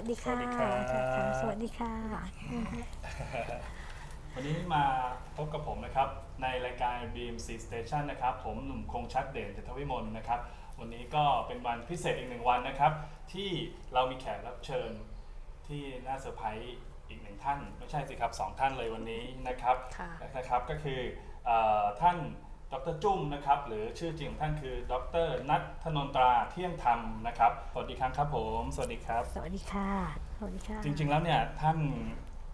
วัสดีค่ะสวัสดีครับ ค่ะสวัสดีค่ะวันนี้มาพบกับผมนะครับ ในรายการ BMC Station นะครับ ผมหนุ่มคงชัดเด่นเจตวิมลนะครับ วันนี้ก็เป็นวันพิเศษอีกหนึ่งวันนะครับ ที่เรามีแขกรับเชิญที่น่าเซอร์ไพรส์อีกหนึ่งท่าน ไม่ใช่สิครับสองท่านเลยวันนี้นะครับค่ะ นะครับก็คือเออท่าน ดรจุ้มนะครับหรือชื่อจริงของท่านคือ ดรนัทธนนตราเที่ยงธรรมนะครับสวัสดีครั้งครับผม สวัสดีครับ สวัสดีค่ะ สวัสดีค่ะ จริง ๆ แล้วเนี่ยท่าน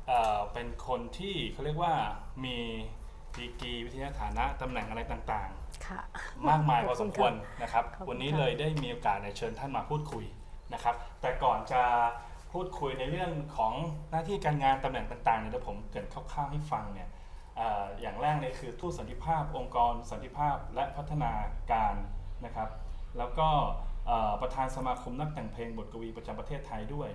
เอ่อเป็นคนที่เขาเรียกว่ามีดีกรีวิทยาฐานะตำแหน่งอะไรต่างค่ะ ๆ มากมายพอสมควรนะครับ ขอบคุณวันนี้ค่ะเลยได้มีโอกาสเนี่ยเชิญท่านมาพูดคุยนะครับ แต่ก่อนจะพูดคุยในเรื่องของหน้าที่การงานตำแหน่งต่างๆเนี่ยเดี๋ยวผมเกรินคร่าวๆให้ฟังเนี่ยเอ่ออย่างแรกเนี่ยคือทูตสันติภาพ องค์กรสันติภาพและพัฒนาการนะครับ แล้วก็เอ่อประธานสมาคมนักแต่งเพลงบทกวีประจำประเทศไทยด้วย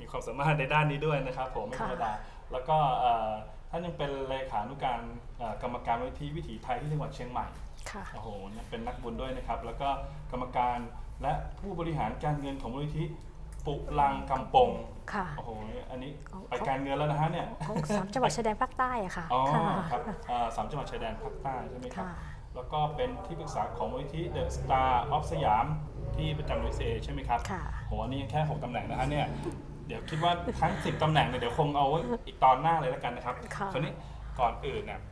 มีความสามารถในด้านนี้ด้วยนะครับผมไม่ธรรมดาแล้วก็เอ่อท่านยังเป็นเลขานุการเอ่อกรรมการวิธีวิถีไทยที่จังหวัดเชียงใหม่ค่ะโอ้โหเนี่ยเป็นนักบุญด้วยนะครับ แล้วก็กรรมการและผู้บริหารการเงินของมูลนิธิ ปุลังกำปงค่ะ โอ้โหอันนี้ของไปการเงินแล้วนะฮะเนี่ยของสามจังหวัดชายแดนภาคใต้อะค่ะอ๋อค่ะครับเอ่อสามจังหวัดชายแดนภาคใต้ใช่ไหมครับ ค่ะ แล้วก็เป็นที่ปรึกษาของมูลนิธิเดอะสตาร์ออฟสยามที่ประจำ USA ใช่ไหมครับค่ะ โหอันนี่ยังแค่ 6ตำแหน่งนะฮะเนี่ย เดี๋ยวคิดว่าทั้ง 10ตำแหน่งเนี่ยเดี๋ยวคงเอาไว้อีกตอนหน้าเลยแล้วกันนะครับค่ะคราวนี้ก่อนอื่นเนี่ยเอ่อ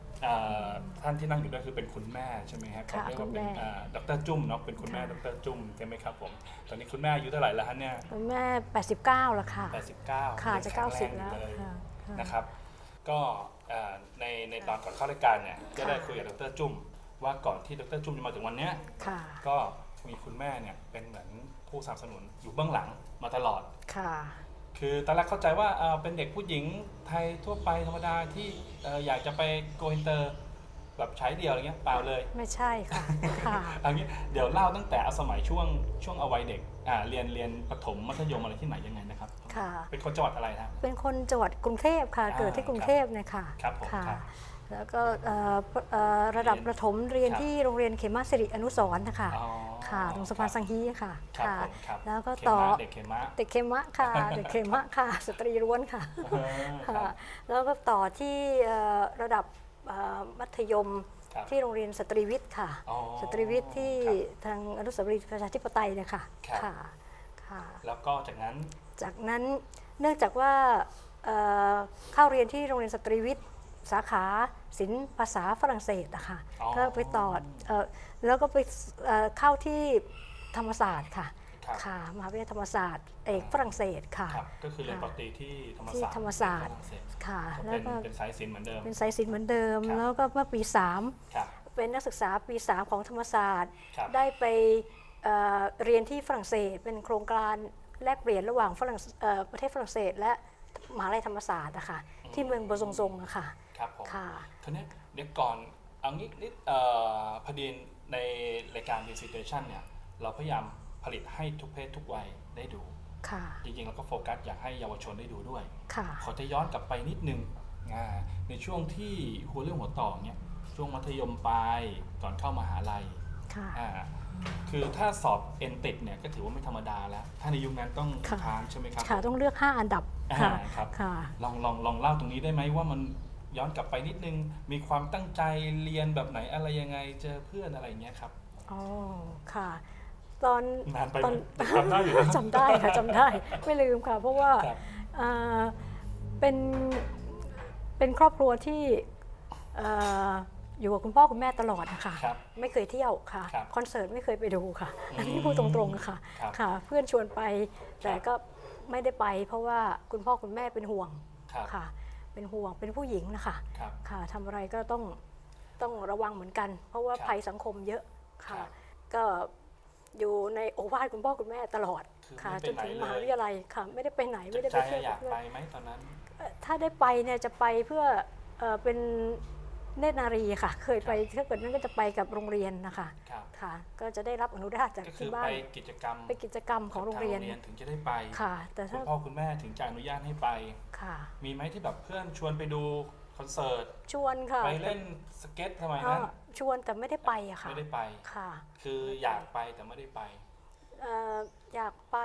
ท่านที่นั่งอยู่ด้วยคือเป็นคุณแม่ใช่ไหมครับค่ะเขาเรียกว่าคุณเป็แม่นอ่าดรจุ้มเนาะเป็นคุณแม่ค่ะดรจุ้มใช่ไหมครับผมตอนนี้คุณแม่อายุเท่าไหร่แล้วฮะเนี่ยคุณแม่ 89แล้วค่ะ 89 ค่ะจะยังแข็ง90รแล้งวอยู่เลยค่ะค่ะนะครับ ก็เอ่อในในตอนก่อนเข้ารายการเนี่ยก็ได้ค่ะคุยกับดรจุ้ม ว่าก่อนที่ดรจุ้มจะมาถึงวันเนี้ยค่ะก็มีคุณแม่เนี่ยเป็นเหมือนผู้สนับสนุนอยู่เบื้องหลังมาตลอดค่ะ คือตอนแรกเข้าใจว่าเอ่อเป็นเด็กผู้หญิงไทยทั่วไปธรรมดาที่เอ่ออยากจะไปโกอินเตอร์แบบใช้เดียวอะไรเงี้ยเปล่าเลย ไม่ใช่ค่ะค่ะ เอันนี้เดี๋ยวเล่าตั้งแต่เอาสมัยช่วงช่วงเอาวัยเด็กอ่าเรียนเรียนประถมมัธยมอะไรที่ไหนยังไงนะครับ ค่ะ เป็นคนจังหวัดอะไรนะ เป็นคนจังหวัดกรุงเทพค่ะ อ่าเกิดที่กรุงเทพเนี่ยค่ะครับผมค่ะครับ แล้วก็เอ่อเอ่อระดับประถมเรียนครับ ที่โรงเรียนเขมาสิริอนุสรณ์นะคะ อ๋อค่ะตรงสะพานสังฮีค่ะครับค่ะ ผมครับแล้วก็เขต่อมะเด็กเขมะ เด็กเขมะค่ะ เด็กเขมะค่ะ สตรีล้วนค่ะเออครัค่ะบแล้วก็ต่อที่เอ่อระดับเอ่อมัธยมครับที่โรงเรียนสตรีวิทย์ค่ะ อ๋อสตรีวิทย์ที่ครับทางอนุสาวรีย์ประชาธิปไตยเนี่ยค่ะครับ ค่ะค่ะ แล้วก็จากนั้น จากนั้นเนื่องจากว่าเอ่อเข้าเรียนที่โรงเรียนสตรีวิทย์สาขา ศิลป์ภาษาฝรั่งเศสอะค่ะอ๋อก็ไปต่อเอ่อแล้วก็ไปเอ่อเข้าที่ธรรมศาสตร์ค่ะครับ ค่ะมหาวิทยาลัยธรรมศาสตร์เอกฝรั่งเศสค่ะ ครับก็คือเรียนปค่ะกติที่ธรรมที่ศาสตร์ธรรมศาสตร์ฝงเศสค่ะ ก็แล้เป็วนก็เป็นสายศิลป์เหมือนเดิม เป็นสายศิลป์เหมือนเดิม ครับ แล้วก็เมื่อปี ครับ 3 เป็นนักศึกษาปี 3 ของธรรมศาสตร์ ครับ ได้ไปเอ่อเรียนที่ฝรั่งเศส เป็นโครงการแลกเปลี่ยนระหว่างฝรั่งเอ่อประเทศฝรั่งเศส และมหาลัยธรรมศาสตร์นะคะที่เมืองโบซงซงอะค่ะ ครับผมค่ะ ทีนี้เดี๋ยวก่อนเอางี้นิดเอ่อพอดีในรายการ d c i t a t i o n เนี่ยเราพยายามผลิตให้ทุกเพศทุกวัยได้ดู ค่ะ จริงๆเราก็โฟกัสอยากให้เยาวชนได้ดูด้วย ค่ะ ขอจะย้อนกลับไปนิดนึงอ่าในช่วงที่หัวเรื่องหัวต่อเนี่ยช่วงมัธยมปลายก่อนเข้ามหาลัยค่ะ อ่าคือถ้าสอบเอ็นติดเนี่ยก็ถือว่าไม่ธรรมดาแล้ว ถ้าในยุคนั้นต้องค่ะ ทานใช่ไหมครับค่ะ ต้องเลือก 5 อันดับ อ่าค่ะ ครับ ค่ะ ลองลองลองเล่าตรงนี้ได้ไหมว่ามัน ย้อนกลับไปนิดนึง มีความตั้งใจเรียนแบบไหนอะไรยังไงเจอเพื่อนอะไรเงี้ยครับอ๋อค่ะ ตอนนานไปตอน จำได้อยู่นะ จำได้ค่ะจำได้ไม่ลืมค่ะ เพราะว่าครับ อ่าเป็นเป็นครอบครัวที่เอ่ออยู่กับคุณพ่อคุณแม่ตลอดนะคะครับ ไม่เคยเที่ยวค่ะครับคอนเสิร์ตไม่เคยไปดูค่ะอืมอันนี้พูดตรงๆนะคะครับค่ะ เพื่อนชวนไปแต่ครับก็ไม่ได้ไป เพราะว่าคุณพ่อคุณแม่เป็นห่วงครับ ค่ะ เป็นห่วงเป็นผู้หญิงนะคะครับค่ะทำอะไรก็ต้องต้องระวังเหมือนกัน เพราะว่าครับภัยสังคมเยอะค่ะ ครับก็อยู่ในโอวาทคุณพ่อคุณแม่ตลอดคือค่ะไม่จไปนไหนถึงเลยมหาวิทยาลัยค่ะ ไม่ได้ไปไหนไม่ได้ใจไปเที่ยวอยากกับเพื่อไปนไหมตอนนั้น เอ่อถ้าได้ไปเนี่ยจะไปเพื่อเอ่อเป็น เนตรนารีค่ะ เคยไปถ้าเกิดนั้นก็จะไปกับโรงเรียนนะคะครับค่ะ ก็จะได้รับอนุญาตจากก็คืที่อบ้าไปนกิจกรรมไปกิจกรรมของโรงเรียน ทาถึงจะได้ไปค่ะ แต่คุถ้าณพ่อคุณแม่ถึงจะอนุญาตให้ไป ค่ะ มีไหมที่แบบเพื่อนชวนไปดูคอนเสิร์ต ชวนค่ะไปเล่นสเก็ตสมัยเอ่นั้นอชวนแต่ไม่ได้ไปอะค่ะไม่ได้ไป ค่ะคืออยากไปแต่ไม่ได้ไป เอ่ออยากไป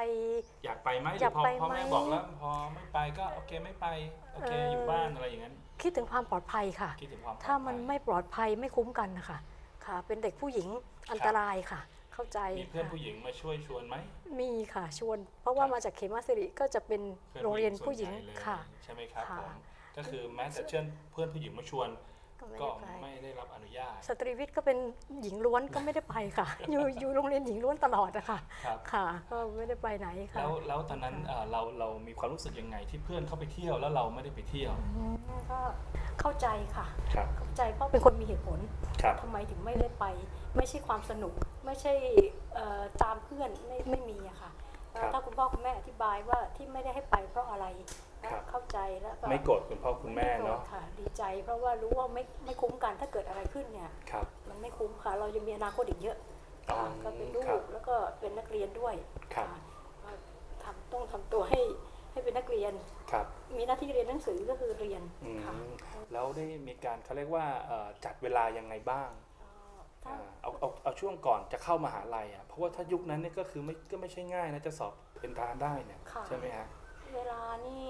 อยากไปไหมหอรืยาอกพอไปพ่อแม่ไหมบอกแล้วพอไม่ไปก็โอเคไม่ไปโอเคเอ่อออ ยู่บ้านอะไรอย่างนั้น คิดถึงความปลอดภัยค่ะ คิดถึงความปลอดถ้ามันภัยไม่ปลอดภัยไม่คุ้มกันนะคะค่ะ เป็นเด็กผู้หญิงอันตรายค่ะ เข้าใจมีเพื่อนค่ะผู้หญิงมาช่วยชวนไหม มีค่ะชวน เพราะว่าครับ มาจากเขมาสิริก็จะเป็นพื่อโรงเรียนผู้หญิงส่วนใญ่เลยค่ะ ใช่ไหมครับค่ะ ผมก็คือแม้แต่เช่นเพื่อนผู้หญิงมาชวน ก็ไม่ก็ได้ไปไม่ได้รับอนุญาต สตรีวิทย์ก็เป็นหญิงล้วนก็ไม่ได้ไปค่ะ อยู่อยู่โรงเรียนหญิงล้วนตลอดอะค่ะครับ ค่ะ ก็ไม่ได้ไปไหนค่ะ แล้วแล้วตอนนั้นค่ะเอ่อเราเรามีความรู้สึกยังไงที่เพื่อนเข้าไปเที่ยวแล้วเราไม่ได้ไปเที่ยวอืมก็เข้าใจค่ะ ครับเข้าใจเพราะเป็นคนมีเหตุผลครับ ทำไมถึงไม่ได้ไป ไม่ใช่ความสนุก ไม่ใช่เอ่อตามเพื่อนไม่ไม่มีอะค่ะเอ่อครับ ถ้าคุณพ่อคุณแม่อธิบายว่าที่ไม่ได้ให้ไปเพราะอะไรนะครับ เข้าใจแล้วก็ไม่โกรธคุณพ่อคุณแม่ไโกรธเนาะค่ะ ดีใจเพราะว่ารู้ว่าไม่ไม่คุ้มกันถ้าเกิดอะไรขึ้นเนี่ย ครับ มันไม่คุ้มค่ะ เรายังมีอนาคตอีกเยอะอ๋อค่ะก็เป็นลูครักบแล้วก็เป็นนักเรียนด้วยครับค่ะก็ทำต้องทำตัวให้ให้เป็นนักเรียนครับ มีหน้าที่เรียนหนังสือก็คือเรียนอืมค่ะแล้วได้มีการเขาเรียกว่าเอ่อจัดเวลายังไงบ้างถ้าอ่าเอาเอาเอาช่วงก่อนจะเข้ามหาลัยอะเพราะว่าถ้ายุคนั้นเนี่ยก็คือไม่ก็ไม่ใช่ง่ายนะจะสอบเป็นทหารได้เนี่ยค่ะใช่ไหมฮะ เวลานี่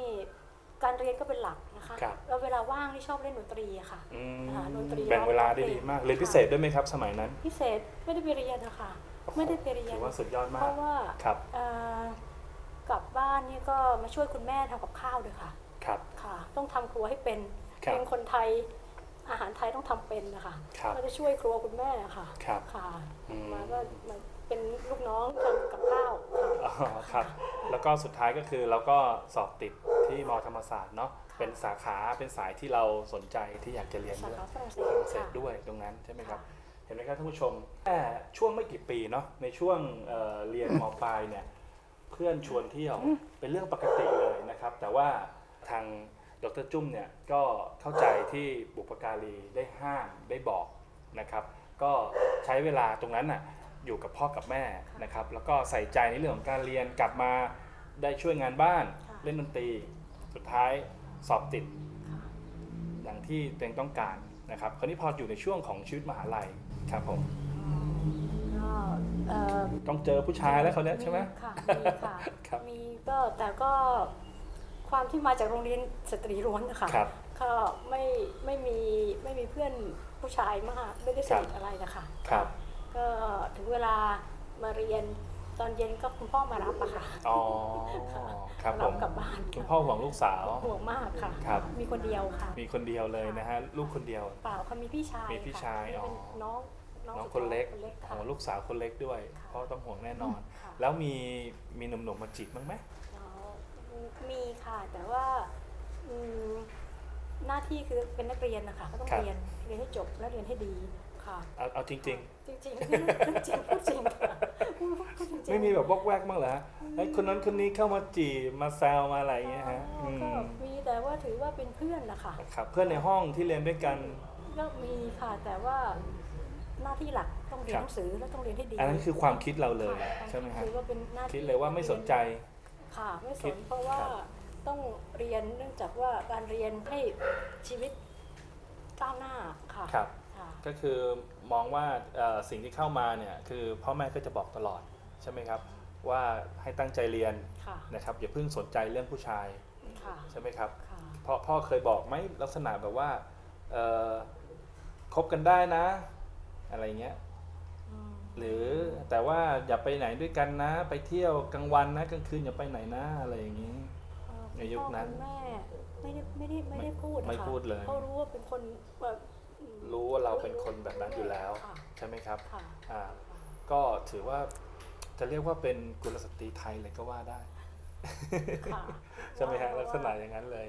การเรียนก็เป็นหลักนะคะครับ แล้วเวลาว่างที่ชอบเล่นดนตรีอะค่ะ อืมค่ะดนตรีแบ่งเวลาได้ร้องเพลงดีมากเรียนพิเศษด้วยไหมครับ สมัยนั้นพิเศษไม่ได้ไปเรียนนะคะไม่ได้ไปเรียน ถือว่าสุดยอดเพมากราะว่าครับเอ่อกลับบ้านนี่ก็มาช่วยคุณแม่ทำกับข้าวด้วยค่ะ ครับ ค่ะ ต้องทำครัวให้เป็นครับเป็นคนไทยอาหารไทยต้องทำเป็นนะคะครับก็จะช่วยครัวคุณแม่ค่ะครับค่ะอืม มาก็มาเป็นลูกน้องทำกับข้าวค่ะอ๋อ ครับ แล้วก็สุดท้ายก็คือเราก็สอบติดที่มอธรรมศาสตร์เนาะค่ะเป็นสาขาเป็นสายที่เราสนใจที่อยากจะเรียนสาด้วยขาฝรั่งเศฝสรั่งเศสค่ะด้วยตรงนั้นใช่ไหมครับค่ะเห็นไหมครับท่านผู้ชมแค่ช่วงไม่กี่ปีเนาะในช่วงเอ่อเรียนมปลายเนี่ยเพื่อนชวนเที่ยวเป็นเรื่องปกติเลยนะครับ แต่ว่าทางดรจุ้มเนี่ยก็เข้าใจที่บุปการีได้ห้ามได้บอกนะครับ ก็ใช้เวลาตรงนั้นน่ะ อยู่กับพ่อกับแม่นะครับ แล้วก็ใส่ใจในเรื่องของการเรียนกลับมาได้ช่วยงานบ้านค่ะเล่นดนตรี สุดท้ายสอบติดค่ะอย่างที่ตัวเองต้องการนะครับ คราวนี้พออยู่ในช่วงของชีวิตมหาลัยครับผมก็เอ่อต้องเจอผู้ชายแล้วเขาเนี้ยใช่ไหมค่ะมีค่ะ ครับ มีก็แต่ก็ความที่มาจากโรงเรียนสตรีล้วนนะคะครับ ก็ไม่ไม่มีไม่มีเพื่อนผู้ชายมากไม่ได้สนิทอะไรนะคะ ครับ ก็ถึงเวลามาเรียนตอนเย็นก็คุณพ่อมารับอะค่ะอ๋อครับผมกลับบ้านคุณพ่อห่วงลูกสาว ห่วงมากค่ะ ครับ มีคนเดียวค่ะ มีคนเดียวเลยนะฮะลูกคนเดียว เปล่าค่ะมีพี่ชายมีพี่ค่ะชายนี่เป็นอ๋อ น้องน้องสุดคนเล็กคนเล็กอ๋ค่ะอลูกสาวคนเล็กด้วยค่ะ พ่อต้องห่วงแน่นอน ค่ะแล้วมีมีหนุ่มๆมาจีบบ้างไหมอ๋อมีค่ะแต่ว่าอืมหน้าที่คือเป็นนักเรียนนะคะก็ต้องเรียนเรียนให้จบและเรียนให้ดี ค่ะเอาเอาจริง จริงจริงๆพูดจริงพูดจริงค่ะพูดจริงๆไม่มีแบบวอกแวกบ้างเหรอฮะไอ้ยคนนั้นคนนี้เข้ามาจีบมาแซวมาอะไรอย่างเงี้ยฮะอ๋ออืก็มมีแต่ว่าถือว่าเป็นเพื่อนนะคะครับเพื่อนในห้องที่เรียนด้วยกัน ก็มีค่ะแต่ว่าหน้าที่หลักต้องเรียนครับหนังสือและต้องเรียนให้ดีอันนั้นคือความคิดเราเลยค่ะใช่ไหมฮะถือว่าเป็นหน้าที่คิดเลยว่าไม่สนใจ ค่ะไม่สคิดนเพราะว่าครับ ต้องเรียนเนื่องจากว่าการเรียนให้ชีวิตก้าวหน้าค่ะ ครับค่ะ ก็คือมองว่าเอ่อสิ่งที่เข้ามาเนี่ยคือพ่อแม่ก็จะบอกตลอดใช่ไหมครับ ว่าให้ตั้งใจเรียนค่ะนะครับอย่าเพิ่งสนใจเรื่องผู้ชายค่ะใช่ไหมครับค่ะพ่อพ่อเคยบอกไหมลักษณะแบบว่าเอ่อคบกันได้นะ อะไรเงี้ยอืมหรือแต่ว่าอย่าไปไหนด้วยกันนะ ไปเที่ยวกลางวันนะกลางคืนอย่าไปไหนนะอะไรอย่างนี้เอ่อในยุคนั้นคุณพ่อคุณแม่ไม่ได้ไม่ได้ไม่ได้พูดไม่ค่ะพูดเลยเขารู้ว่าเป็นคนแบบอืม รู้ว่าเราเป็นคนแบบนั้นอยู่แล้วค่ะใช่ไหมครับค่ะอ่าก็ถือว่าจะเรียกว่าเป็นกุลสตรีไทยเลยก็ว่าได้ค่ะใช่ไหมฮะว่าลักษณะอย่างนั้นเลย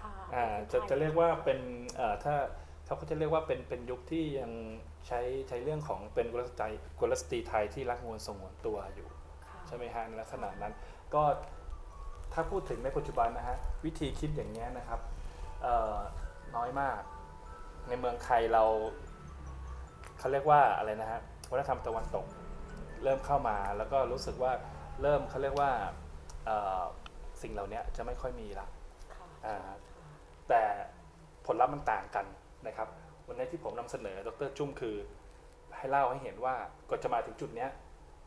ค่ะอ่าจะจะเรียกว่าเป็นเอ่อถ้าเขาก็จะเรียกว่าเป็นเป็นยุคที่ยังใช้ใช้เรื่องของเป็นกุลสตรีกุลสตรีไทยที่รักงวนสงวนตัวอยู่ค่ะใช่ไหมฮะในลักษณะนั้นก็ถ้าพูดถึงในปัจจุบันนะฮะวิธีคิดอย่างนี้ยนะครับเอ่อน้อยมาก ในเมืองไทยเราเขาเรียกว่าอะไรนะฮะวัฒนธรรมตะวันตก เริ่มเข้ามาแล้วก็รู้สึกว่าเริ่มเขาเรียกว่าเอ่อสิ่งเหล่านี้จะไม่ค่อยมีละค่ะอ่าแต่ผลลัพธ์มันต่างกันนะครับ วันนี้ที่ผมนำเสนอดรจุ้มคือ ให้เล่าให้เห็นว่ากว่าจะมาถึงจุดเนี้ย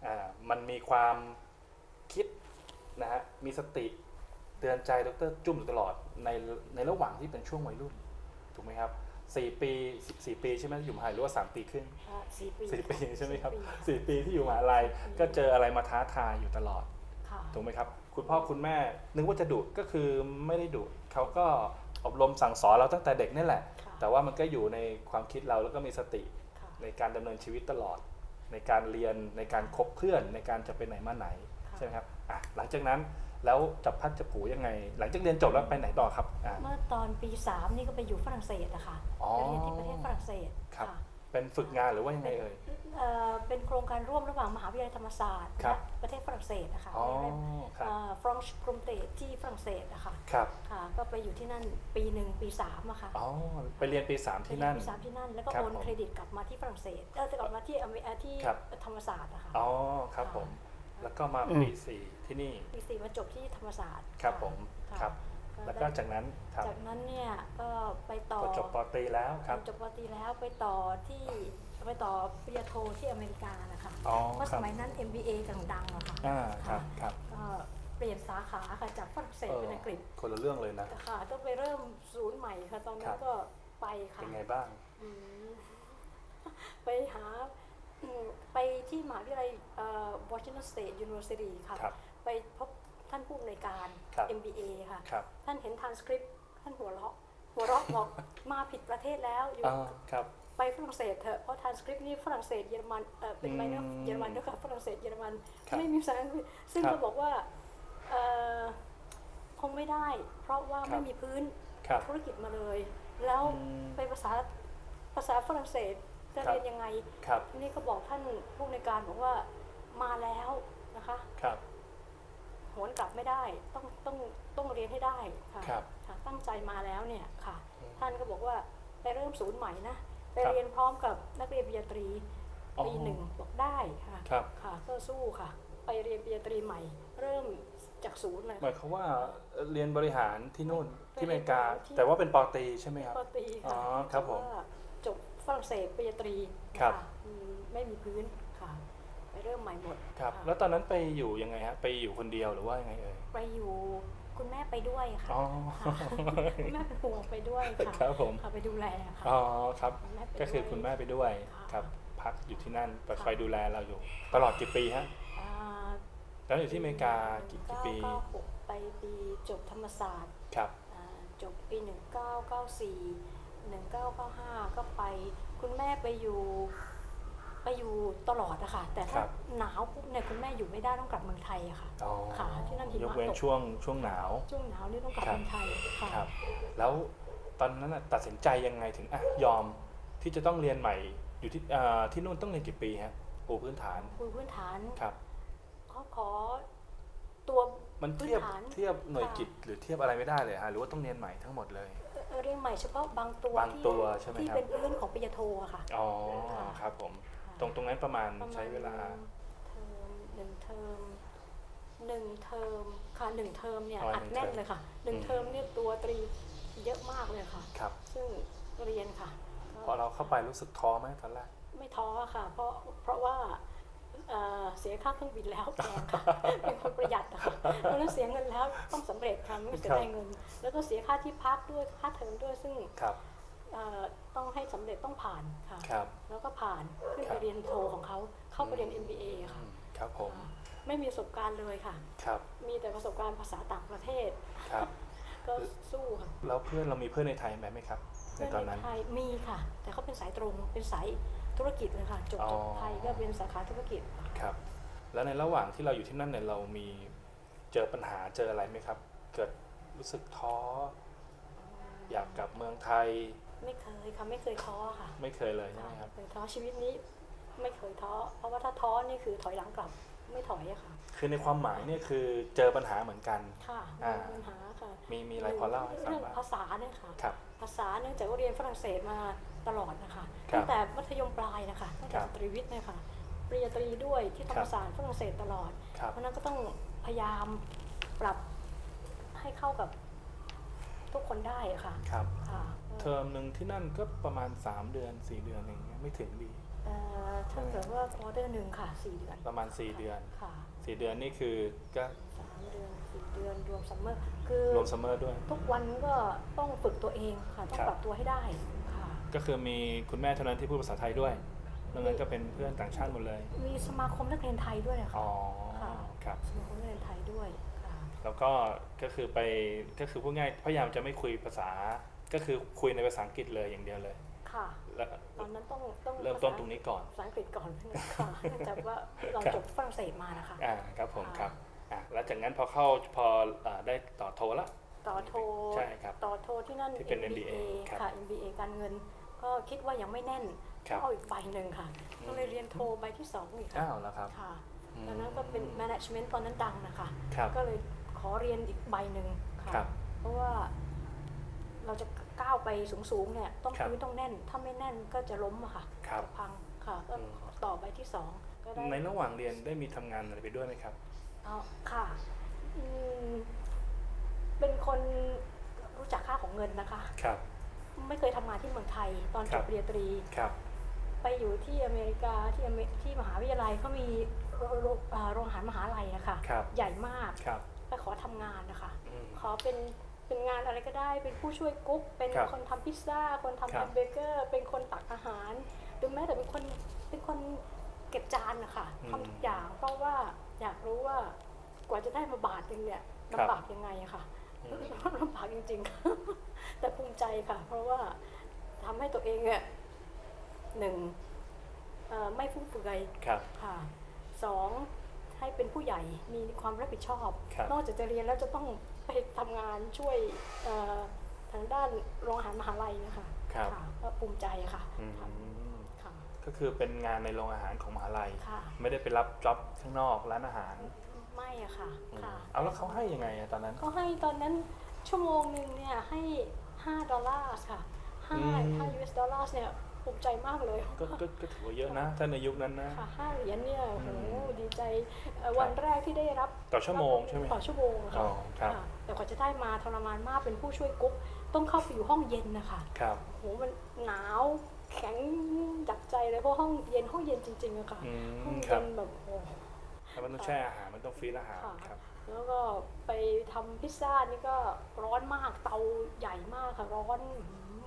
อ่ามันมีความคิดนะฮะมีสติเตือนใจดรจุ้มอยู่ตลอดในในระหว่างที่เป็นช่วงวัยรุ่นถูกไหมครับ สี่ปีสี่ปีใช่ไหมอยู่มหาลัยหรือว่าสามปีครึ่งอ่าสี่ปีสี่ปีะใช่ไหมครับสี่ปีะสี่ปีที่อยู่มหาลัยก็เจออะไรมาท้าทายอยู่ตลอดค่ะถูกไหมครับ คุณพ่อคุณแม่นึกว่าจะดุก็คือไม่ได้ดุเขาก็อบรมสั่งสอนเราตั้งแต่เด็กนี่แหละค่ะแต่ว่ามันก็อยู่ในความคิดเราแล้วก็มีสติค่ะในการดำเนินชีวิตตลอด ในการเรียนในการคบเพื่อนในการจะไปไหนมาไหนค่ะใช่ไหมครับอะหลังจากนั้น แล้วจับพัดจับผูยังไง หลังจากเรียนจบแล้วไปไหนต่อครับอะเมื่อตอนปีสามนี่ก็ไปอยู่ฝรั่งเศสอะค่ะอ๋อ ไปเรียนที่ประเทศฝรั่งเศสครับค่ะเป็นฝึกงานหรือว่ายังไงเอ่ย เอ่อเป็นโครงการร่วมระหว่างมหาวิทยาลัยธรรมศาสตร์ครับ และประเทศฝรั่งเศสนะคะอ๋อเรียกครับฟรองช์กรุมเตที่ฝรั่งเศสนะคะครับค่ะ ก็ไปอยู่ที่นั่นปีหนึ่งปีสามอะค่ะอ๋อไปเรียนปีสามไปที่เรียนั่นปีสามที่นั่น แล้วก็ครับโอนผมเครดิตกลับมาที่ฝรั่งเศสเออจะกลับมาที่อเมริกาที่ครับ ธรรมศาสตร์นะคะอ๋อครับผม แล้วก็มาปีสี่ที่นี่ปีสี่มาจบที่ธรรมศาสตร์ครับะผมค่ะครับ แล้วก็จากนั้นครับจากนั้นเนี่ยก็ไปต่อก็จบปอตรีแล้วครับจบปตรีแล้วไปต่อที่ไปต่อปริญญาโทที่อเมริกานะคะอ๋อเพราะคสรับมัยนั้น MBA กำลังดังอะค่ะอ่าครับครับก็เปลี่ยนสาขาค่ะจากฝรั่งเศสเป็นอังกฤษคนละเรื่องเลยนะค่ะต้องไปเริ่มศูนย์ใหม่ค่ะตอนนั้ครันบก็ไปค่ะเป็นไงบ้างอืมไปหาอืม ไปที่มหาวิทยาลัยเอ่อ Washington State University ค่ะ ครับ ไปพบท่านผู้อำนวยการ ครับ MBA ค่ะ ครับท่านเห็นทานสคริปต์ท่านหัวเราะหัวเราะบอก มาผิดประเทศแล้วอยู่อ่าครับ ไปฝรั่งเศสเถอะเพราะทานสคริปต์นี่ฝรั่งเศสเยอรมันเออเป็นไมเนออืร์มเยอรมันด้วยค่ะฝรั่งเศสเยอรมันครับไม่มีภาษาอังกฤษซึ่งครับก็บอกว่าเอ่อคงไม่ได้ เพราะว่าครับ ไม่มีพื้นครับ ธุรกิจมาเลย แล้วอืม ไปภาษาภาษาฝรั่งเศส จะครับเรียนยังไงครับทีนี่ก็บอกท่านผู้ในวยการบอกว่ามาแล้วนะคะ ครับหวนกลับไม่ได้ต้องต้องต้องเรียนให้ได้ค่ะครับค่ะตั้งใจมาแล้วเนี่ยค่ะอืมท่านก็บอกว่าไปเริ่มศูนย์ใหม่นะไปครับเรียนพร้อมกับนักเรียนปริญญาตรีอ๋อปีหนึ่งบอกได้ค่ะครับค่ะก็สู้ค่ะ ไปเรียนปริญญาตรีใหม่ เริ่มจากศูนย์เลยหมายความว่าเรียนบริหารที่นู่นไปที่อเมริกาเรียนที่แต่ว่าเป็นปอตรีใช่ไหมครับปอตรีอ๋ค่ะอครับผมแต่ว่าจบ ฝรั่งเศสปริญญาตรีครับนะะอืมไม่มีพื้นค่ะ ไปเริ่มใหม่หมดครับะแล้วตอนนั้นไปอยู่ยังไงฮะ ไปอยู่คนเดียวหรือว่ายังไงเอ่ย ไปอยู่คุณแม่ไปด้วยค่ะอ๋อ ค่ะคุณแม่เป็นห่วงไปด้วยค่ะครับผม ค่ะไปดูแลค่ะอ๋อครับคุณแม่ไปก็คือด้วย คุณแม่ไปด้วยค่ะครับ พักอยู่ที่นั่นไปค่ะคอยดูแลเราอยู่ ตลอดกี่ปีฮะ อ่าแล้วอยู่ที่อเมริกากี่กี่ปี เก้าหกไปปีจบธรรมศาสตร์ครับ อ่าจบปี 1994 1995ก็ไป คุณแม่ไปอยู่ไปอยู่ตลอดอะค่ะ แต่คถ้ารับ หนาวปุ๊บเนี่ยคุณแม่อยู่ไม่ได้ต้องกลับเมืองไทยอะค่ะ อ๋อค่ะที่นั่นหิมะยกเว้นตก ช่วงช่วงหนาว ช่วงหนาวนี่ต้องกลับครับ เมืองไทยค่ะครับ แล้วตอนนั้นน่ะตัดสินใจยังไงถึงอะยอมที่จะต้องเรียนใหม่อยู่ที่อ่าที่นู่นต้องเรียนกี่ปีฮะปูพื้นฐานคุยพื้นฐานครับ เขาขอตัว มันเทียบพื้นฐาน เทียบหน่วยค่ะกิจหรือเทียบอะไรไม่ได้เลยฮะหรือว่าต้องเรียนใหม่ทั้งหมดเลย เอ่อเรียนใหม่เฉพาะบางตัวบางที่ตัวใช่ไหมที่ครับเป็นพื้นของปริญญาโทอะค่ะ อ๋อค่ะครับผม ค่ะ ตรงตรงนั้นประมาณประมณใช้เวลา เทอมหนึ่งเทอมหนึ่งเทอมค่ะหนึ่งเทอมเนี่ยอ๋ออัดหนึ่งแน่นเทอมเลยค่ะหนึ่งอืม เทอมเนี่ยตัวตรีเยอะมากเลยค่ะ ครับซึ่งเรียนค่ะพอเราเข้าไปรู้สึกท้อไหมตอนแรก ไม่ท้อค่ะ เพราะเพราะว่าเอ่อเสีย ค่าเครื่องบินแล้วแพงค่ะเป็นคนประหยัดนะคะเพราะฉะนั้นเสียเงินแล้วต้องสำเร็จค่ะไม่เสียครับดายเงิน แล้วก็เสียค่าที่พักด้วยค่าเทอมด้วยซึ่งครับเอ่อต้องให้สำเร็จต้องผ่านค่ะครับแล้วก็ผ่านขึ้นครัไปบเรียนโทของเขาเข้าไปเรียน MBA อืค่ะมครับผมอ่าไม่มีประสบการณ์เลยค่ะครับมีแต่ประสบการณ์ภาษาต่างประเทศครับก็สู้ค่ะแล้วเพื่อนเรามีเพื่อนในไทยไหมครับในตอนนั้นเพื่ใไทยมีค่ะ แต่เขาเป็นสายตรงเป็นสายธุรกิจเลยค่ะจบอ๋อจบไทยก็เป็นสาขาธุรกิจค่ะครับ แล้วในระหว่างที่เราอยู่ที่นั่นเนี่ยเรามีเจอปัญหาเจออะไรไหมครับ เกิดรู้สึกท้อ อยากกลับเมืองไทย ไม่เคยค่ะไม่เคยท้อค่ะ ไม่เคยเลยใช่ไหมครับเคยท้อชีวิตนี้ ไม่เคยท้อเพราะว่าถ้าท้อนี่คือถอยหลังกลับไม่ถอยอะค่ะ คือในความหมายเนี่ยคือเจอปัญหาเหมือนกัน ค่ะอ่ามีปัญหาค่ะ มีมีอะไรพอเล่าให้ฟังเรื่องบ้างภาษาเนี่ยค่ะครับภาษาเนื่องจากว่าเรียนฝรั่งเศสมาตลอดนะคะครับตั้งแต่มัธยมปลายนะคะ ตั้งแต่ครับสตรีวิทย์เนี่ยค่ะ ปริญญาตรีด้วยที่ธรรครัมบศาสตร์ฝรั่งเศสตลอดครับเพราะฉะนั้นก็ต้องพยายามปรับให้เข้ากับทุกคนได้อะค่ะครับค่ะเทอมหนึ่งที่นั่นก็ประมาณ 3 เดือน 4 เดือนอย่างเงี้ยไม่ถึงดีเอ่อถ้าเกิดว่าควอเตอร์หนึ่งค่ะสี่เดือน ประมาณ 4 เดือนค่ะ4เดือนนี่คือก็สามเดือนสี่เดือนรวมซัมเมอร์คือรวมซัมเมอร์ด้วย ทุกวันก็ต้องฝึกตัวเองค่ะต้องครับปรับตัวให้ได้ค่ะก็คือมีคุณแม่เท่านั้นที่พูดภาษาไทยด้วย นอกนั้นก็เป็นเพื่อนต่างชาติหมดเลย มีสมาคมนักเรียนไทยด้วยนะอ๋ค่ะอค่ะครับ สมาคมนักเรียนไทยด้วยค่ะแล้วก็ก็คือไปก็คือพูดง่ายพยายามจะไม่คุยภาษา ก็คือคุยในภาษาอังกฤษเลยอย่างเดียวเลย ค่ะ แล้วตอนนั้นต้องต้องเริ่มต้นตรงนี้ก่อนภาษาอังกฤษก่อนค่ะเนื่องจากว่าเราครับจบฝรั่งเศสมานะคะ อ่าครับผมค่ะ ครับอะแล้วจากนั้นพอเข้าพออ่าได้ต่อโทละ ต่อโทใช่ครับต่อโทที่นั่น ที่เป็น MBA ครับ ค่ะ MBA การเงิน ก็คิดว่ายังไม่แน่นครับ ก็เอาอีกใบหนึ่งค่ะก็เลยเรียนโทใบที่สองอีกอ้าค่ะวแล้วครับ ค่ะอืมตอนนั้นก็เป็น management ตอนนั้นดังนะคะ ครับ ก็เลยขอเรียนอีกใบหนึ่งค่ะ ครับ เพราะว่าเราจะก้าวไปสูงๆเนี่ยต้องครับพื้นต้องแน่น ถ้าไม่แน่นก็จะล้มอะค่ะครับ จะพังค่ะก็อืมขอต่อใบที่สองก็ได้ ในระหว่างเรียนได้มีทำงานอะไรไปด้วยไหมครับเอาค่ะอืมเป็นคนรู้จักค่าของเงินนะคะ ครับ ไม่เคยทำงานที่เมืองไทย ตอนคจรับ บปริญญาตรี ครับ ไปอยู่ที่อเมริกาที่อเมที่มหาวิทยาลัยเขามีโรโรงอ่าโรงอาหารมหาลัยนะคะครับใหญ่มากครับไปขอทำงานนะคะอืมขอเป็นเป็นงานอะไรก็ได้เป็นผู้ช่วยกุ๊กเป็นครับคนทำพิซซ่า คนทำครัแฮบมเบอร์เกอร์ เป็นคนตักอาหารหรือแม้แต่เป็นคนเป็นคนเก็บจานนะคะทำทุกอย่าง เพราะว่าอยากรู้ว่ากว่าจะได้มาบาทหนึงเนี่ยลำบากยังไงอะค่ะอืมลำบากจริงๆแต่ภูมิใจค่ะ เพราะว่าทำให้ตัวเองเนี่ย หนึ่งเอ่อไม่ฟุ่มเฟือยครับค่ะสองให้เป็นผู้ใหญ่มีความรับผิดชอบครับนอกจากจะเรียนแล้วจะต้องไปทำงานช่วยเอ่อทางด้านโรงอาหารมหาลัยนะคะครับค่ะก็ภูมิใจค่ะอืมค่ะก็คือเป็นงานในโรงอาหารของมหาลัยค่ะไม่ได้ไปรับจ็อบข้างนอกร้านอาหาร ไม่อะค่ะอืมค่ะ เอาแล้วเขาให้ยังไงอะตอนนั้นเขาให้ตอนนั้นชั่วโมงหนึ่งเนี่ยให้ 5 ดอลลาร์ค่ะอืม5 5 US ดอลลาร์เนี่ย ภูมิใจมากเลยก็ก็ก็ถือว่าเยอะนะ ถ้าในยุคนั้นนะค่ะห้าเหรียญเนี่ยโอ้โหอืมดีใจเอ่อวันแรกที่ได้รับต่อชั่วโมงใช่ไหม ต่อชั่วโมงอ๋ค่ะอครับ ค่ะ แต่กว่าจะได้มาทรมานมากเป็นผู้ช่วยกุ๊กต้องเข้าไปอยู่ห้องเย็นนะคะครับโอ้โหมันหนาวแข็งจับใจเลยเพราะห้องเย็นห้องเย็นจริงๆอะค่ะอืห้องมคเย็รับนแบบโอ้โห แล้วมันต้องแช่อาหารมันต้องฟรีซอาหารค่ะ ครับ แล้วก็ไปทำพิซซ่านี่ก็ร้อนมากเตาใหญ่มากค่ะ ร้อนอื้อหือ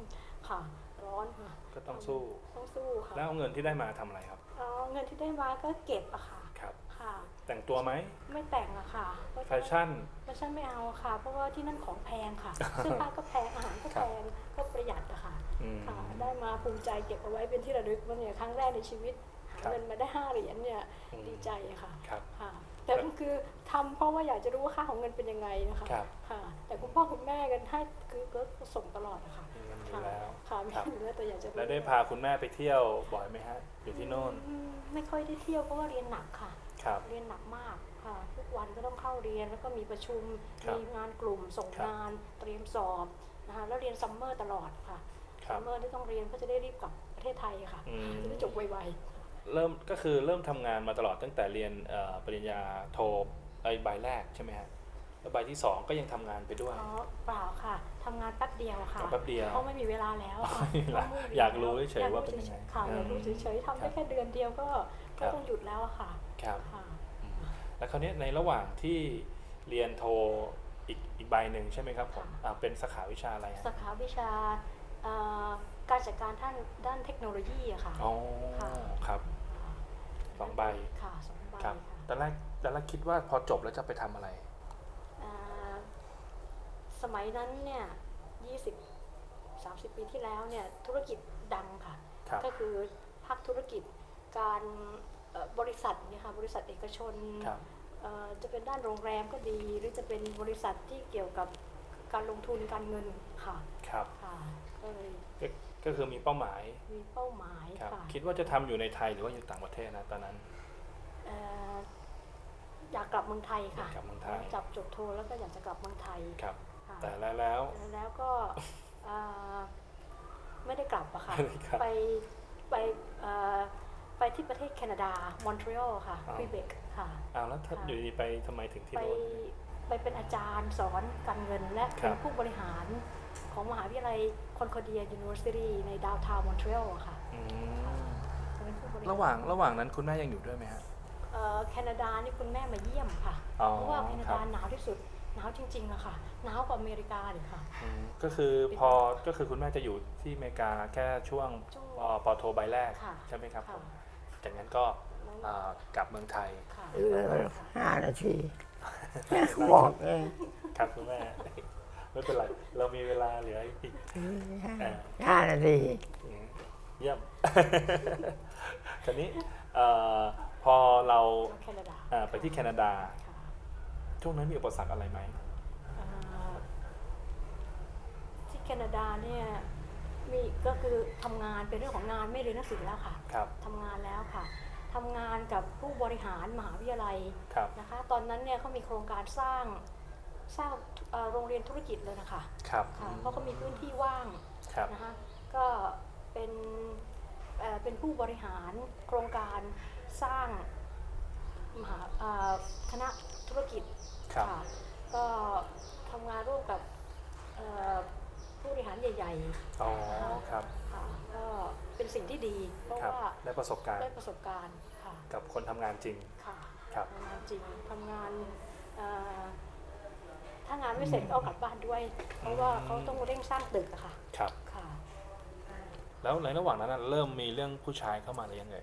ค่ะ ร้อนค่ะ ก็ต้องสู้ ต้องสู้ค่ะแล้วเอาเงินที่ได้มาทำอะไรครับเอาเงินที่ได้มาก็เก็บอะค่ะ ครับ ค่ะ แต่งตัวไหมไม่แต่งอะค่ะเพราะแฟชั่น แฟชั่นไม่เอาค่ะ เพราะว่าที่นั่นของแพงค่ะเสื้อผ้าก็แพงอาหารก็แพงก็ประหยัดอะค่ะ อืม ค่ะ ได้มาภูมิใจเก็บเอาไว้เป็นที่ระลึกว่าเนี่ยครั้งแรกในชีวิตหาครับเงินมาได้ห้าเหรียญเนี่ยอืม ดีใจอะค่ะ ครับ ค่ะ แต่มันคือทำเพราะว่าอยากจะรู้ว่าค่าของเงินเป็นยังไงนะคะครับค่ะ แต่คุณพ่อคุณแม่กันให้คือก็ส่งตลอดอะค่ะมีเงินอยู่ค่ะแล้วค่ะมีครับอยู่แล้วแต่อยากจะรู้แล้วได้พาคุณแม่ไปเที่ยวบ่อยไหมฮะอยู่ที่โน่นอืมไม่ค่อยได้เที่ยวเพราะว่าเรียนหนักค่ะครับเรียนหนักมากค่ะ ทุกวันก็ต้องเข้าเรียนแล้วก็มีประชุมครับมีงานกลุ่มส่งครับงานเตรียมสอบนะคะแล้วเรียนซัมเมอร์ตลอดค่ะครัซับมเมอร์ที่ต้องเรียนเพื่อจะได้รีบกลับประเทศไทยค่ะอืมจะได้จบไว เริ่มก็คือเริ่มทำงานมาตลอดตั้งแต่เรียนเอ่อปริญญาโทไอ้ใบแรกใช่ไหมฮะแล้วใบที่สองก็ยังทำงานไปด้วยๆอ๋อเปล่าค่ะทำงานแป๊บเดียวค่ะทำแป๊บเดียวเพราะไม่มีเวลาแล้วค่ะไม่มีเวลาพระไม่มีอยากรู้เฉยๆอว่าเป็นยังไงค่ะอยากรู้อืมเฉยๆทำครัได้บแค่เดือนเดียวก็ครัก็บต้องหยุดแล้วอะค่ะครับค่ะอืมแล้วคราวนี้ในระหว่างที่เรียนโทอีกอีกใบหนึ่งใช่ไหมครับผมค่ะอ่าเป็นสาขาวิชาอะไรฮะสาขาวิชาเอ่อการจัดการด้านด้านเทคโนโลยีอะค่ะอ๋อค่ะครับ สองใบค่ะสองใบครับค่ะตอนแรกตอนแรกคิดว่าพอจบแล้วจะไปทำอะไร อ่าสมัยนั้นเนี่ย20 30ปีที่แล้วเนี่ยธุรกิจดังค่ะ ครับ ก็คือภาคธุรกิจการเอ่อบริษัทเนี่ยค่ะบริษัทเอกชนครับ เอ่อจะเป็นด้านโรงแรมก็ดี หรือจะเป็นบริษัทที่เกี่ยวกับการลงทุนการเงินค่ะครับ ค่ะก็เลย ก็ก็คือมีเป้าหมายมีเป้าหมายครับค่ะคิดว่าจะทำอยู่ในไทยหรือว่าอยู่ต่างประเทศนะตอนนั้นเอ่ออยากกลับเมืองไทยค่ะอยากกลับเมืองไทยจับจบโทแล้วก็อยากจะกลับเมืองไทยครับค่ะแต่แล้วแล้วแล้วก็เอ่อไม่ได้กลับอะค่ะไม่ได้กลับไปไปเอ่อไปที่ประเทศแคนาดา มอนทรีออลค่ะอ๋อควิเบกค่ะอ้าวแล้วถ้าค่ะอยู่ดีๆไปทำไมถึงที่ไปโน่นไปเป็นอาจารย์สอนการเงินและครัเป็นบผู้บริหาร ของมหาวิทยาลัยคอนคอร์เดียยูนิเวอร์ซิตี้ในดาวทาวน์มอนทรีออลค่ะอืมเป็นผู้ริระหว่างระหว่างนั้นคุณแม่ยังอยู่ด้วยไหมฮะเอ่อแคนาดานี่คุณแม่มาเยี่ยมค่ะอ๋อเพราะว่าแคนาครัดาบหนาวที่สุดหนาวจริงๆอะค่ะหนาวกว่าอเมริกาเลยค่ะอืมก็คือพอก็คือคุณแม่จะอยู่ที่อเมริกาแค่ช่วงช่วงปอปอโทใบแรกค่ะใช่ไหมครับผค่ะมจากนั้นก็แล้วอ่ากลับเมืองไทยค่ะเหลือห้านาทีบอกเองครับคุณแม่ ไม่เป็นไร เรามีเวลาเหลืออีกอ่าห้านาทีอืมเยี่ยมคราวนี้เอ่อพอเราแคนาดาอ่าไปที่แคนาดาค่ะช่วงนั้นมีอุปสรรคอะไรไหมเอ่อที่แคนาดาเนี่ยมีก็คือทำงานเป็นเรื่องของงานไม่เรียนหนังสือแล้วค่ะครับทำงานแล้วค่ะทำงานกับผู้บริหารมหาวิทยาลัยครับนะคะ ตอนนั้นเนี่ยเขามีโครงการสร้างสร้างเอ่อ โรงเรียนธุรกิจเลยนะคะครับค่ะเพราะเขามีพื้นที่ว่างครับนะคะก็เป็นเอ่อเป็นผู้บริหารโครงการสร้างมหาเอ่อคณะธุรกิจครับค่ะก็ทำงานร่วมกับเอ่อผู้บริหารใหญ่อ๋อครับๆค่ะก็เป็นสิ่งที่ดีเพราะครับว่าได้ประสบการณ์ได้ประสบการณ์ค่ะกับคนทำงานจริงค่ะครับทำงานจริงทำงานเอ่อ ถ้างานไม่เสร็จก็เอากลับบ้านด้วย เพราะว่าเขาต้องเร่งสร้างตึกอะค่ะ ครับ ค่ะ แล้วในระหว่างนั้นนะเริ่มมีเรื่องผู้ชายเข้ามาหรือยังไง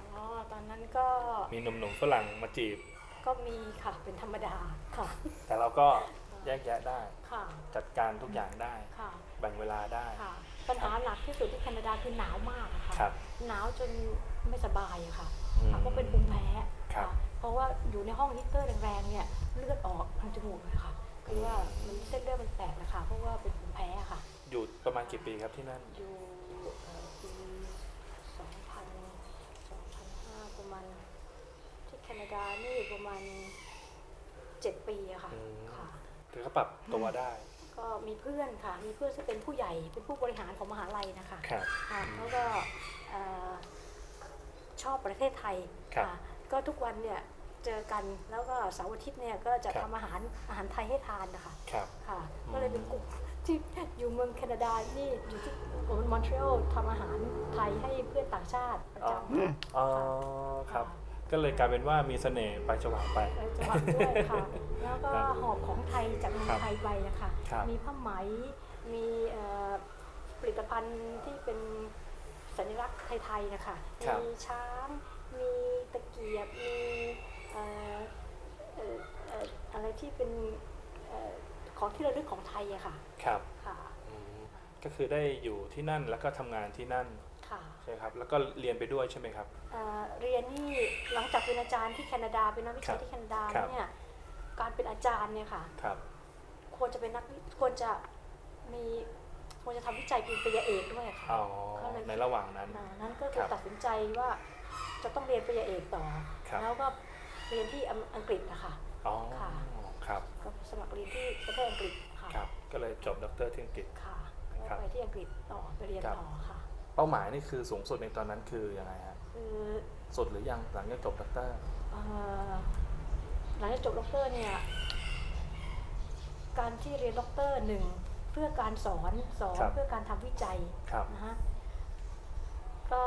อ๋อ ตอนนั้นก็ มีหนุ่มๆฝรั่งมาจีบ ก็มีค่ะ เป็นธรรมดา ค่ะ แต่เราก็แยกแยะได้ ค่ะ จัดการทุกอย่างได้ ค่ะ แบ่งเวลาได้ ค่ะ ปัญหาหนักที่สุดที่แคนาดาคือหนาวมากอะค่ะ ครับ หนาวจนไม่สบายอะค่ะอืมค่ะเพราะเป็นภูมิแพ้ ครับค่ะเพราะว่าอยู่ในห้องฮีตเตอร์แรงๆเนี่ยเลือดออกทางจมูกเลยค่ะ คือว่ามันเส้นเลือดมันแตกนะคะเพราะว่าเป็นภูมิแพ้อะค่ะ อยู่ประมาณกี่ปีครับที่นั่น อยู่เอ่อปี2000 2005ประมาณที่แคนาดานี่ประมาณ7ปีอะค่ะอืม ค่ะคือเขาปรับตัวได้ก็มีเพื่อนค่ะ มีเพื่อนที่เป็นผู้ใหญ่เป็นผู้บริหารของมหาลัยนะคะ ครับ ค่ะแล้วก็เอ่อชอบประเทศไทยครับค่ะก็ทุกวันเนี่ย เจอกัน แล้วก็เสาร์อาทิตย์เนี่ยก็จะครับ ทำอาหารอาหารไทยให้ทานนะคะครับ ค่ะก็เลยเป็นกลุ่มที่อยู่เมืองแคนาดานี่อยู่ที่มอนทรีออลทำอาหารไทยให้เพื่อนต่างชาติประอ๋อจำ อ๋อครับ ก็เลยกลายเป็นว่ามีเสน่ห์ไปจังหวะไป เออจังหวัดด้วยค่ะ แล้วก็ครับหอบของไทยจากเมืองครับไทยไปนะคะ ครับมีผ้าไหม มีเอ่อผลิตภัณฑ์ที่เป็นสัญลักษณ์ไทยๆนะคะ ครับ มีช้าง มีตะเกียบ มีเอ่อเอ่อเอ่ออะไรที่เป็นเอ่อของที่ระลึกของไทยอะค่ะ ครับค่ะอืมก็คือได้อยู่ที่นั่นแล้วก็ทำงานที่นั่นค่ะใช่ไหมครับ แล้วก็เรียนไปด้วยใช่ไหมครับเอ่อเรียนนี่หลังจากเป็นอาจารย์ที่แคนาดาเป็นนักวิครัจัยบที่แคนาดาครับเนี่ยการเป็นอาจารย์เนี่ยค่ะครับควรจะเป็นนักวิควรจะมีควรจะทำวิจัยปริญญาเอกด้วยค่ะอ๋อก็เลยในระหว่างนั้นอ่านั้นก็คืคอรับตัดสินใจว่าจะต้องเรียนปริญญาเอกต่อครับแล้วก็ เรียนที่อังอังกฤษนะคะอ๋อค่ะครับก็สมัครเรียนที่ประเทศอังกฤษค่ะครับก็เลยจบด็อกเตอร์ที่อังกฤษค่ะแล้วครับไปที่อังกฤษต่อไปเรียนครับต่อค่ะ เป้าหมายนี่คือสูงสุดในตอนนั้นคือยังไงฮะคือสุดหรือยังหลังจากจบด็อกเตอร์เอ่อหลังจากจบด็อกเตอร์เนี่ยการที่เรียนด็อกเตอร์หนึ่งเพื่อการสอนสองครับเพื่อการทำวิจัยครับนะฮะก็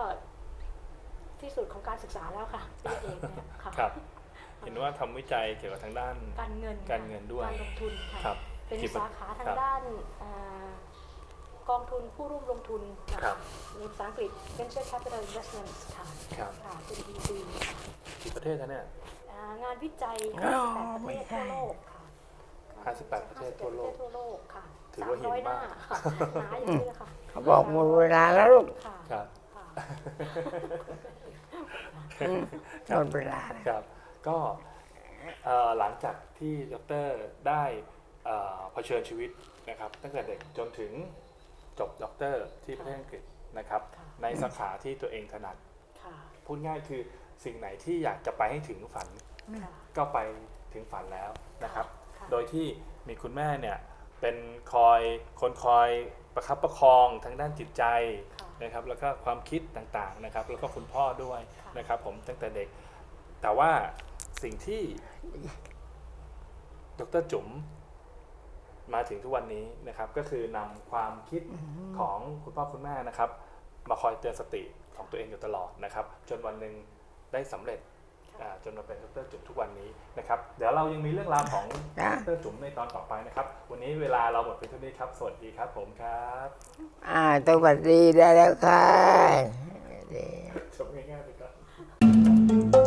ที่สุดของการศึกษาแล้วค่ะปริญญาเอกเนี่ยค่ะครับ เห็นว่าทำวิจัยเกี่ยวกับทางด้าน การเงินค่ะการเงินด้วยการลงทุนค่ะครับเป็นกี่ปะสาขาทาครังบด้านเอ่อกองทุนผู้ร่วมลงทุนนะครับหรือภาษาอังกฤษ venture capital investments ค่ะครับค่ะเป็น VC ค่ะกี่ประเทศนะเนี่ยอ่างานวิจัยอ๋อ58ประเทศทั่วโลกค่ะ58 ประเทศทั่วโลก58ประเทศทั่วโลกค่ะถือว่าหิน300หน้ามากค่ะหนาอย่างนี้เลยค่ะเขาบอกหมดเวลาแล้วลูกค่ะครับค่ะอืมหมดเวลาแล้วครับ ก็เอ่อหลังจากที่ดรได้เอ่อเผชิญชีวิตนะครับตั้งแต่เด็กจนถึงจบด็อกเตอร์ที่ประเทศอังกฤษนะครับค่ะในสาขาที่ตัวเองถนัดค่ะพูดง่ายคือสิ่งไหนที่อยากจะไปให้ถึงฝันค่ะก็ไปถึงฝันแล้วนะครับค่ะโดยที่มีคุณแม่เนี่ยเป็นคอยคนคอยประคับประคองทางด้านจิตใจค่ะนะครับแล้วก็ความคิดต่างๆนะครับแล้วก็คุณพ่อด้วยค่ะนะครับผมตั้งแต่เด็ก แต่ว่า สิ่งที่ดรจุ๋มมาถึงทุกวันนี้นะครับ ก็คือนำความคิดของคุณพ่อคุณแม่นะครับไปมาคอยเตือนสติของตัวเองอยู่ตลอดนะครับ จนวันหนึ่งได้สำเร็จอ่าจนมาเป็นดรจุ๋มทุกวันนี้นะครับ เดี๋ยวเรายังมีเรื่องราวของจ้ะดรจุ๋มในตอนต่อไปนะครับ วันนี้เวลาเราหมดเพียงเท่านี้ครับ สวัสดีครับผมครับอ่าสวัสดีได้แล้วค่ะสวัสดีจบง่ายๆไปก่อน